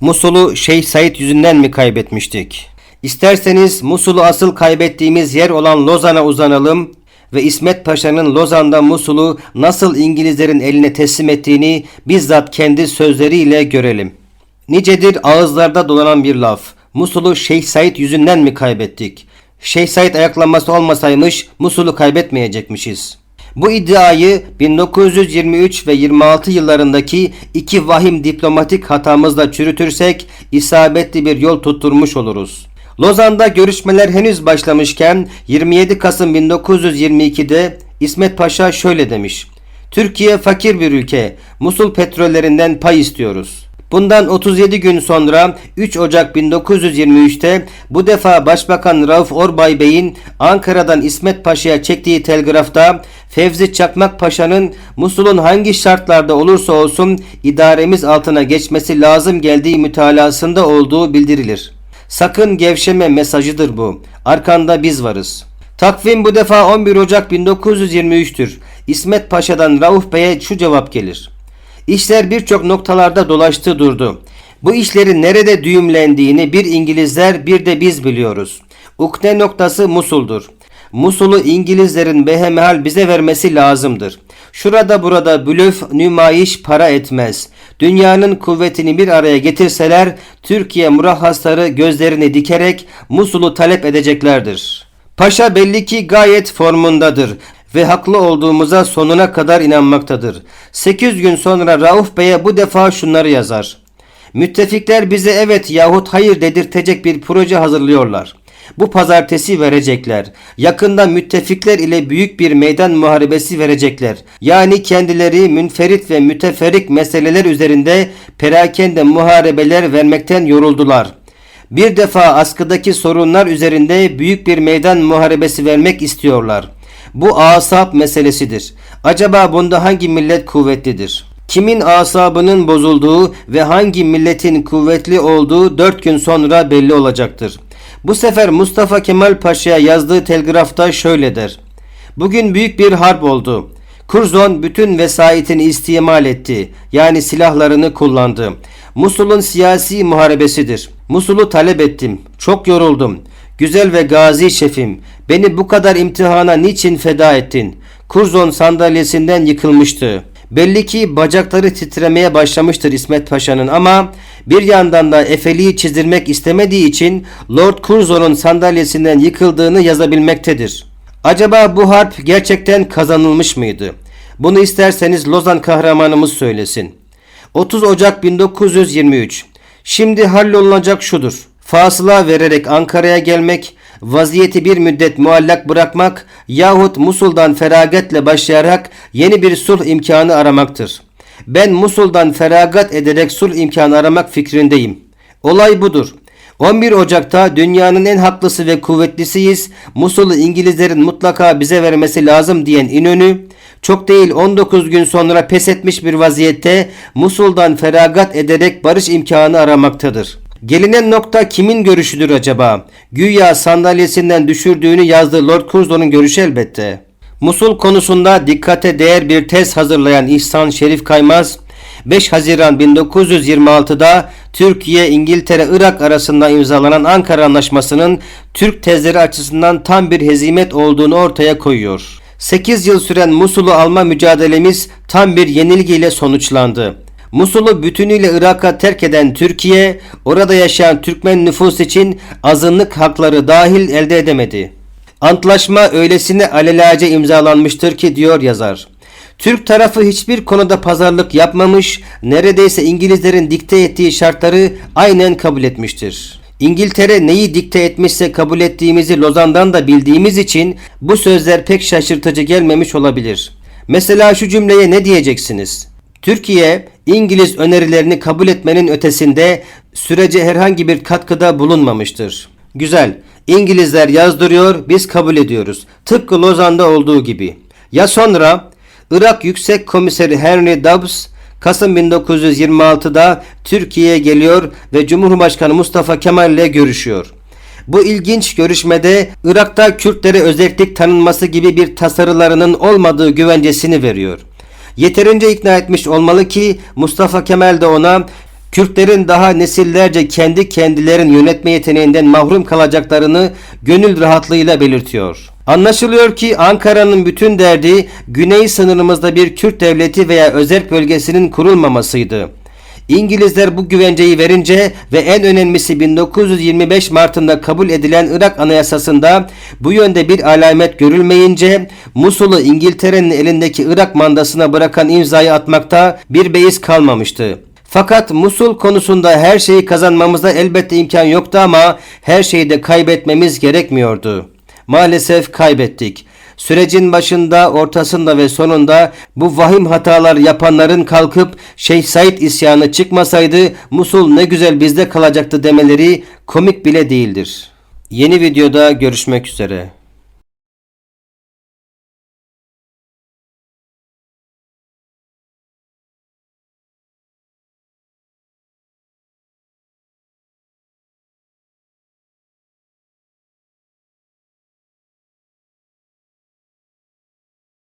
Musul'u Şeyh Said yüzünden mi kaybetmiştik? İsterseniz Musul'u asıl kaybettiğimiz yer olan Lozan'a uzanalım ve İsmet Paşa'nın Lozan'da Musul'u nasıl İngilizlerin eline teslim ettiğini bizzat kendi sözleriyle görelim. Nicedir ağızlarda dolanan bir laf. Musul'u Şeyh Said yüzünden mi kaybettik? Şeyh Said ayaklanması olmasaymış Musul'u kaybetmeyecekmişiz. Bu iddiayı 1923 ve 26 yıllarındaki iki vahim diplomatik hatamızla çürütürsek isabetli bir yol tutturmuş oluruz. Lozan'da görüşmeler henüz başlamışken 27 Kasım 1922'de İsmet Paşa şöyle demiş. Türkiye fakir bir ülke. Musul petrollerinden pay istiyoruz. Bundan 37 gün sonra 3 Ocak 1923'te bu defa Başbakan Rauf Orbay Bey'in Ankara'dan İsmet Paşa'ya çektiği telgrafta Fevzi Çakmak Paşa'nın Musul'un hangi şartlarda olursa olsun idaremiz altına geçmesi lazım geldiği mütalasında olduğu bildirilir. Sakın gevşeme mesajıdır bu. Arkanda biz varız. Takvim bu defa 11 Ocak 1923'tür. İsmet Paşa'dan Rauf Bey'e şu cevap gelir. İşler birçok noktalarda dolaştı durdu. Bu işlerin nerede düğümlendiğini bir İngilizler bir de biz biliyoruz. Ukde noktası Musul'dur. Musul'u İngilizlerin behemhal bize vermesi lazımdır. Şurada burada blöf nümayiş para etmez. Dünyanın kuvvetini bir araya getirseler Türkiye murahhasları gözlerini dikerek Musul'u talep edeceklerdir. Paşa belli ki gayet formundadır ve haklı olduğumuza sonuna kadar inanmaktadır. 8 gün sonra Rauf Bey'e bu defa şunları yazar. Müttefikler bize evet yahut hayır dedirtecek bir proje hazırlıyorlar. Bu pazartesi verecekler. Yakında müttefikler ile büyük bir meydan muharebesi verecekler. Yani kendileri münferit ve müteferrik meseleler üzerinde perakende muharebeler vermekten yoruldular. Bir defa askıdaki sorunlar üzerinde büyük bir meydan muharebesi vermek istiyorlar. Bu asap meselesidir. Acaba bunda hangi millet kuvvetlidir? Kimin asabının bozulduğu ve hangi milletin kuvvetli olduğu dört gün sonra belli olacaktır. Bu sefer Mustafa Kemal Paşa'ya yazdığı telgrafta şöyle der. Bugün büyük bir harp oldu. Kurzon bütün vesayetini istimal etti. Yani silahlarını kullandı. Musul'un siyasi muharebesidir. Musul'u talep ettim. Çok yoruldum. Güzel ve gazi şefim, beni bu kadar imtihana niçin feda ettin? Kurzon sandalyesinden yıkılmıştı. Belli ki bacakları titremeye başlamıştır İsmet Paşa'nın ama bir yandan da Efeli'yi çizdirmek istemediği için Lord Curzon'un sandalyesinden yıkıldığını yazabilmektedir. Acaba bu harp gerçekten kazanılmış mıydı? Bunu isterseniz Lozan kahramanımız söylesin. 30 Ocak 1923 Şimdi hallolunacak şudur. Fasıla vererek Ankara'ya gelmek, vaziyeti bir müddet muallak bırakmak yahut Musul'dan feragetle başlayarak yeni bir sulh imkanı aramaktır. Ben Musul'dan feragat ederek sulh imkanı aramak fikrindeyim. Olay budur. 11 Ocak'ta dünyanın en haklısı ve kuvvetlisiyiz. Musul'u İngilizlerin mutlaka bize vermesi lazım diyen İnönü, çok değil 19 gün sonra pes etmiş bir vaziyette Musul'dan feragat ederek barış imkanı aramaktadır. Gelinen nokta kimin görüşüdür acaba? Güya sandalyesinden düşürdüğünü yazdığı Lord Curzon'un görüşü elbette. Musul konusunda dikkate değer bir tez hazırlayan İhsan Şerif Kaymaz, 5 Haziran 1926'da Türkiye, İngiltere, Irak arasında imzalanan Ankara Anlaşması'nın Türk tezleri açısından tam bir hezimet olduğunu ortaya koyuyor. 8 yıl süren Musul'u alma mücadelemiz tam bir yenilgiyle sonuçlandı. Musul'u bütünüyle Irak'a terk eden Türkiye, orada yaşayan Türkmen nüfus için azınlık hakları dahil elde edemedi. Antlaşma öylesine alelacele imzalanmıştır ki diyor yazar. Türk tarafı hiçbir konuda pazarlık yapmamış, neredeyse İngilizlerin dikte ettiği şartları aynen kabul etmiştir. İngiltere neyi dikte etmişse kabul ettiğimizi Lozan'dan da bildiğimiz için bu sözler pek şaşırtıcı gelmemiş olabilir. Mesela şu cümleye ne diyeceksiniz? Türkiye, İngiliz önerilerini kabul etmenin ötesinde sürece herhangi bir katkıda bulunmamıştır. Güzel. İngilizler yazdırıyor, biz kabul ediyoruz. Tıpkı Lozan'da olduğu gibi. Ya sonra Irak Yüksek Komiseri Henry Dubs Kasım 1926'da Türkiye'ye geliyor ve Cumhurbaşkanı Mustafa Kemal ile görüşüyor. Bu ilginç görüşmede Irak'ta Kürtlere özellik tanınması gibi bir tasarılarının olmadığı güvencesini veriyor. Yeterince ikna etmiş olmalı ki Mustafa Kemal de ona Kürtlerin daha nesillerce kendi kendilerini yönetme yeteneğinden mahrum kalacaklarını gönül rahatlığıyla belirtiyor. Anlaşılıyor ki Ankara'nın bütün derdi güney sınırımızda bir Kürt devleti veya özerk bölgesinin kurulmamasıydı. İngilizler bu güvenceyi verince ve en önemlisi 1925 Mart'ında kabul edilen Irak Anayasası'nda bu yönde bir alamet görülmeyince Musul'u İngiltere'nin elindeki Irak mandasına bırakan imzayı atmakta bir beis kalmamıştı. Fakat Musul konusunda her şeyi kazanmamızda elbette imkan yoktu ama her şeyi de kaybetmemiz gerekmiyordu. Maalesef kaybettik. Sürecin başında, ortasında ve sonunda bu vahim hatalar yapanların kalkıp Şeyh Said isyanı çıkmasaydı Musul ne güzel bizde kalacaktı demeleri komik bile değildir. Yeni videoda görüşmek üzere.